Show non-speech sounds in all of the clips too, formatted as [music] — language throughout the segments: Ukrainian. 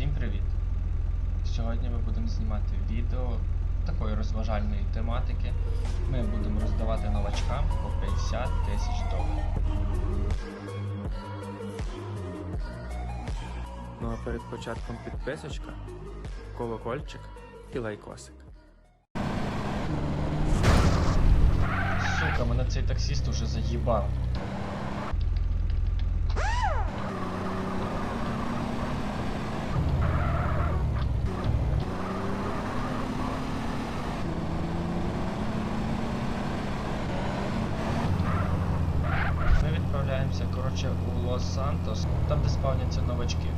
Всім привіт! Сьогодні ми будемо знімати відео такої розважальної тематики. Ми будемо роздавати новачкам по 50 тисяч доларів. Ну а перед початком підписочка, колокольчик і лайкосик. Сука, мене цей таксіст уже заїбав. Ми відправляємося, коротше, у Лос-Сантос, там де спавняться новачки.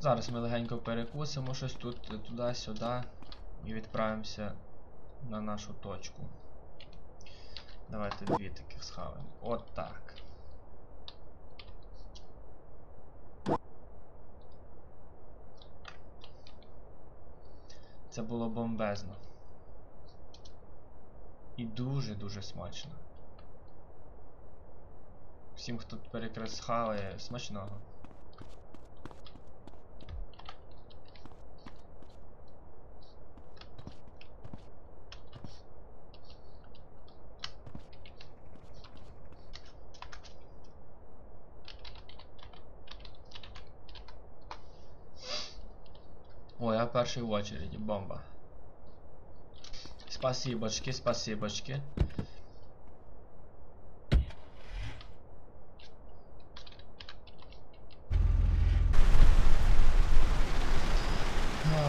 Зараз ми легенько перекусимо щось тут туди-сюди і відправимося на нашу точку. Давайте дві таких схаваємо. От так. Це було бомбезно. І дуже-дуже смачно. Всім, хто перекрасхали, смачного. В очереді, бомба. Спасибочки, спасибочки.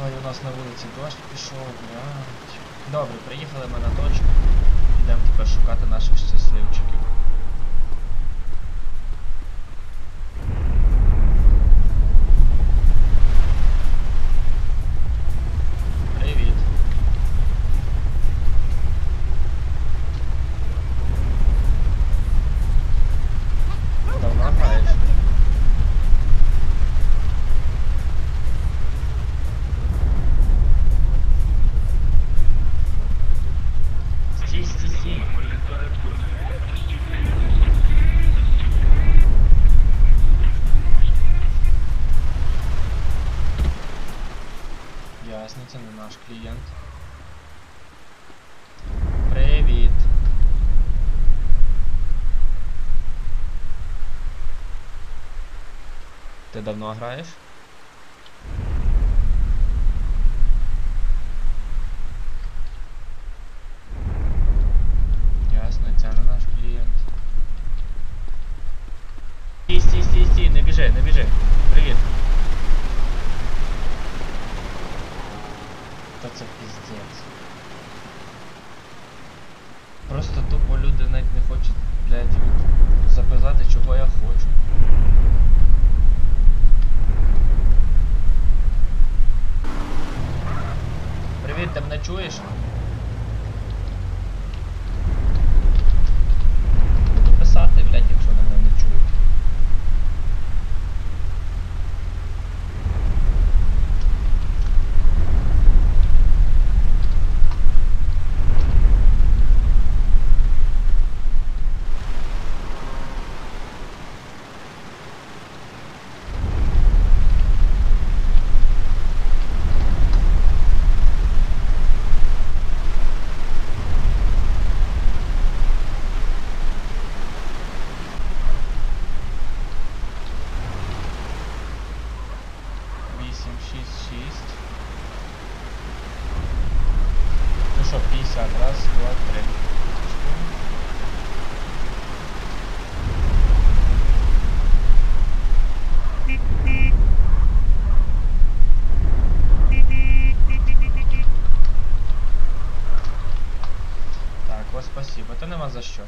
Ой, у нас на вулиці дощ пішов, блядь. Добре, приїхали ми на точку. Йдемо тепер шукати наших Ти давно граєш? Ясно, це не наш клієнт. Стій, стій, стій, стій, не біжи, не біжи. Привіт. Привіт, ти 50, раз, два, три. Так, ось спасибо. Та нема за що.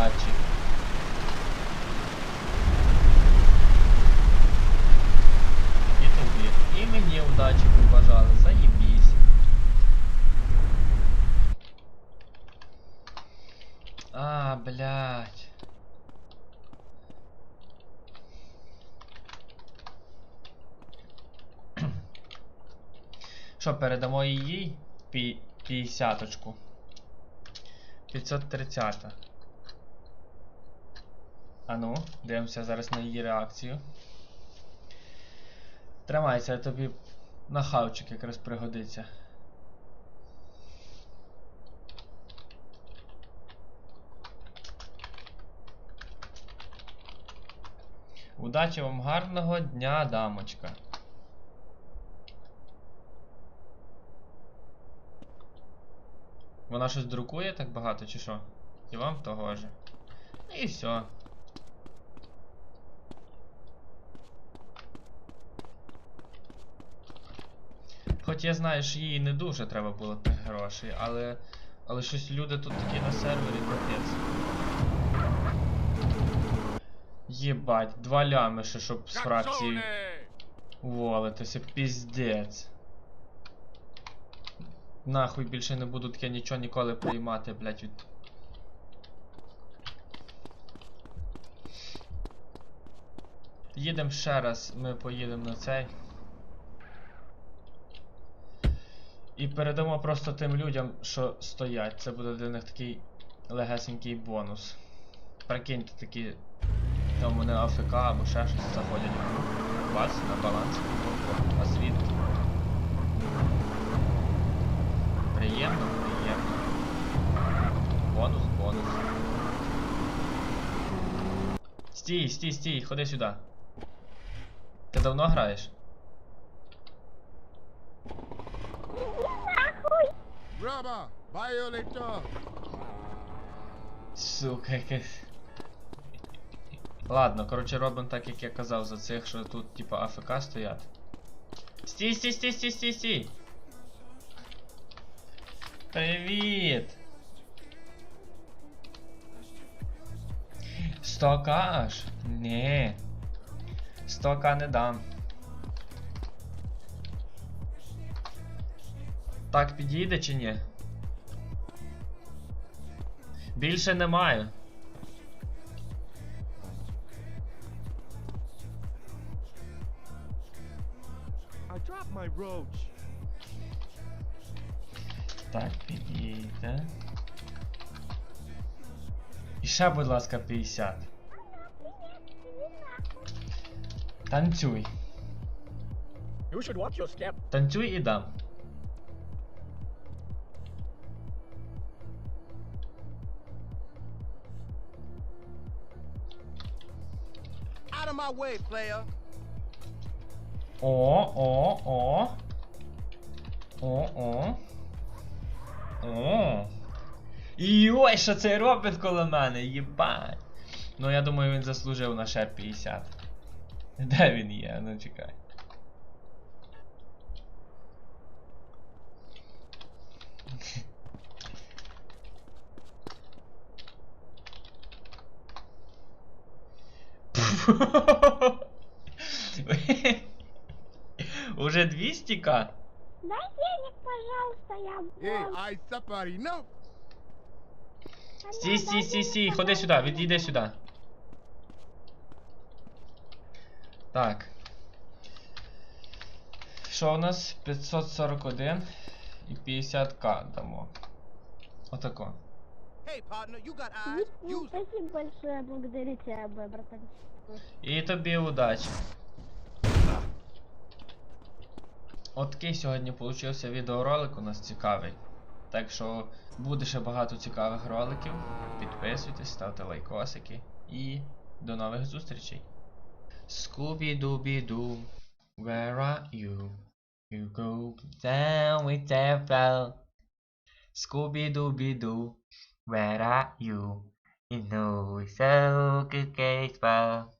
Удачі. І тобі. І мені удачі побажали. Заєбісь. А, блядь. [clears throat] Що, передамо їй пі 50-очку. 530. А ну, дивимося зараз на її реакцію. Тримайся, тобі на хавчик якраз пригодиться. Удачі вам гарного дня, дамочка. Вона щось друкує так багато, чи що? І вам того же. І все. Хоч я знаю, що їй не дуже треба було тих грошей, але. Але щось люди тут такі на сервері капець. Єбать, два лями ще, щоб з фракції уволитися, піздець. Нахуй більше не буду таке нічого ніколи приймати, блять, від. Їдемо ще раз, ми поїдемо на цей. І передамо просто тим людям, що стоять. Це буде для них такий легесенький бонус. Прикиньте такі. Там вони АФК або ще щось заходять в. Вас на баланс. А звідки? Приємно, приємно. Бонус, бонус. Стій, стій, стій, ходи сюди. Ти давно граєш? Rubber, violator. Сука, якесь. Ладно, коротше, робимо так, як я казав за цих, що тут, типа, АФК стоять. Стій, стій, стій, стій, стій, стій! Привіт! 100к аж? Ні. 100к не дам. Так підійде чи ні? Більше не маю. I dropped my. Так, підійде. І ще, будь ласка, 50. Танцюй. Танцюй і дам. Of my way, player. О, о, о. О, о. О. ой, що це робить коло мене, єбать. Ну я думаю, він заслужив на ще 50. Де він є? Ну чекай. Уже 200к? Дай денег, пожалуйста, я suffer enough. Стій, стій, стій, стій, ходи сюди, відійди сюди. Так. Що у нас? 541 і 50к дамо. Отако. Ну, спасибо большое, благодарю тебя, братан. І тобі удачі. От такий сьогодні получився відеоролик у нас цікавий. Так що буде ще багато цікавих роликів. Підписуйтесь, ставте лайкосики і до нових зустрічей. Scooby-Dooby-Doo, where are you? You go down with the bell. Scooby-Dooby-Doo, where are you? You know it's so good case well.